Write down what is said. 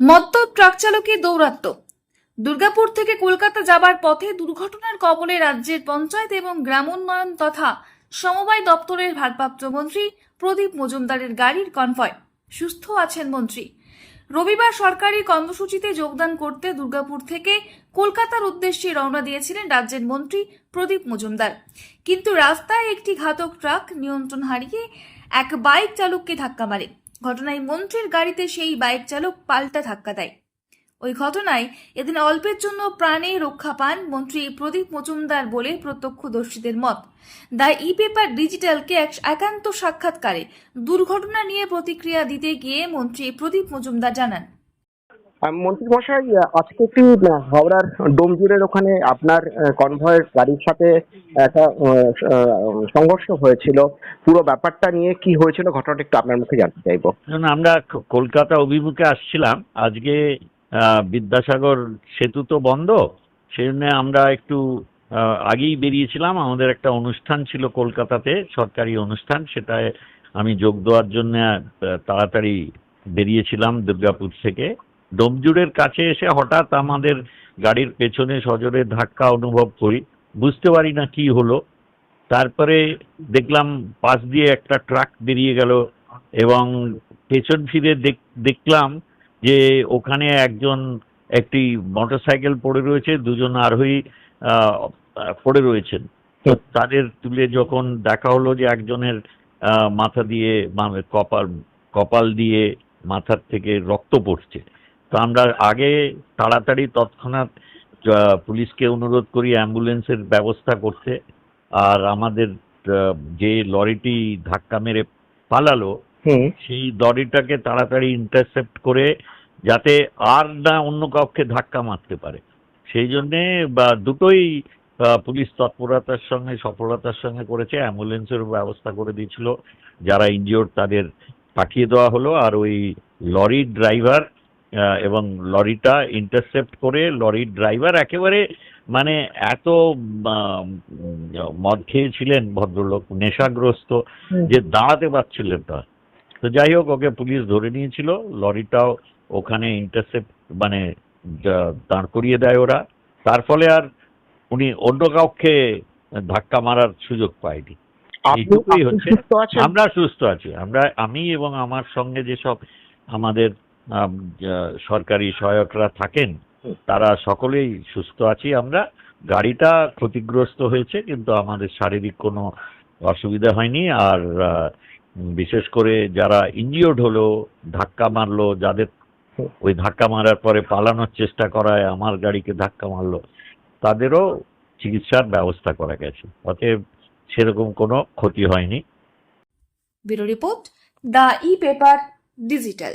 মত্ত ট্রাক চালকের দৌরাত্ম্য দুর্গাপুর থেকে কলকাতা যাবার পথে দুর্ঘটনার কবলে রাজ্যের পঞ্চায়েত এবং গ্রামোন্নয়ন তথা সমবায় দপ্তরের ভারপ্রাপ্ত মন্ত্রী প্রদীপ মজুমদারের গাড়ির কনভয়। সুস্থ আছেন মন্ত্রী। রবিবার সরকারি কর্মসূচিতে যোগদান করতে দুর্গাপুর থেকে কলকাতার উদ্দেশ্যে রওনা দিয়েছিলেন রাজ্যের মন্ত্রী প্রদীপ মজুমদার। কিন্তু রাস্তায় একটি ঘাতক ট্রাক নিয়ন্ত্রণ হারিয়ে এক বাইক চালককে ধাক্কা মারে। ঘটনায় মন্ত্রীর গাড়িতে সেই বাইক চালক পাল্টা ধাক্কা দেয়। ওই ঘটনায় এদিন অল্পের জন্য প্রাণে রক্ষা পান মন্ত্রী প্রদীপ মজুমদার বলে প্রত্যক্ষদর্শীদের মত। দ্য ই পেপার ডিজিটালকে এক একান্ত সাক্ষাৎকারে দুর্ঘটনা নিয়ে প্রতিক্রিয়া দিতে গিয়ে মন্ত্রী প্রদীপ মজুমদার জানান। মন্ত্রী মশাই আজকে একটি হাওড়ার ডোমজুরের ওখানে আপনার কনভয়ের গাড়ির সাথে একটা সংঘর্ষ হয়েছিল। পুরো ব্যাপারটা নিয়ে কি হয়েছিল ঘটনাটা একটু আপনার মুখে জানতে চাইব। আমরা কলকাতা অভিমুখে আসছিলাম। আজকে বিদ্যাসাগর সেতু তো বন্ধ। সেই জন্য আমরা একটু আগেই বেরিয়েছিলাম। আমাদের একটা অনুষ্ঠান ছিল কলকাতাতে, সরকারি অনুষ্ঠান। সেটায় আমি যোগ দেওয়ার জন্য তাড়াতাড়ি বেরিয়েছিলাম দুর্গাপুর থেকে। ডোমজুড়ের কাছে এসে হঠাৎ আমাদের গাড়ির পেছনে সজোরে ধাক্কা অনুভব করি। বুঝতে পারি না কি হলো। তারপরে দেখলাম পাশ দিয়ে একটা ট্রাক বেরিয়ে গেল এবং পেছন ফিরে দেখলাম যে ওখানে একজন একটি মোটরসাইকেল পড়ে রয়েছে, দুজন আরোহী পড়ে রয়েছেন। তো তাদের তুলে যখন দেখা হলো যে একজনের মাথা দিয়ে মানে কপাল কপাল দিয়ে মাথার থেকে রক্ত পড়ছে। তো আমরা আগে তাড়াতাড়ি তৎক্ষণাৎ পুলিশকে অনুরোধ করি অ্যাম্বুলেন্সের ব্যবস্থা করতে। আর আমাদের যে লরিটি ধাক্কা মেরে পালালো সেই লরিটাকে তাড়াতাড়ি ইন্টারসেপ্ট করে যাতে আর না অন্য কাউকে ধাক্কা মারতে পারে। সেই জন্যে বা দুটোই পুলিশ তৎপরতার সঙ্গে সফলতার সঙ্গে করেছে। অ্যাম্বুলেন্সের ব্যবস্থা করে দিয়েছিল। যারা ইনজিওর তাদের পাঠিয়ে দেওয়া হলো। আর ওই লরির ড্রাইভার এবং লরিটা ইন্টারসেপ্ট করে লরির ড্রাইভার একেবারে মানে এত মদ খেয়েছিলেন ভদ্রলোক নেশাগ্রস্ত যে দাঁড়াতে পারছিলেন না। তো যাই হোক ওকে পুলিশ ধরে নিয়েছিল লরিটাও ওখানে ইন্টারসেপ্ট মানে দাঁড় করিয়ে দেয় ওরা। তার ফলে আর উনি অন্য কাউকে ধাক্কা মারার সুযোগ পায়নি। এইটুকুই হচ্ছে। আমরা সুস্থ আছি। আমরা আমি এবং আমার সঙ্গে যেসব আমাদের সরকারি সহায়করা থাকেন, তারা সকলেই সুস্থ আছি আমরা। গাড়িটা ক্ষতিগ্রস্ত হয়েছে, কিন্তু আমাদের শারীরিক কোনো অসুবিধা হয়নি। আর বিশেষ করে যারা ইনজিওর্ড হলো, ধাক্কা মারলো, যাদের ওই ধাক্কা মারার পরে পালানোর চেষ্টা করায়, আমার গাড়িকে ধাক্কা মারলো, তাদেরও চিকিৎসার ব্যবস্থা করা গেছে। অতএব সেরকম কোনো ক্ষতি হয়নি। Report, the e paper digital.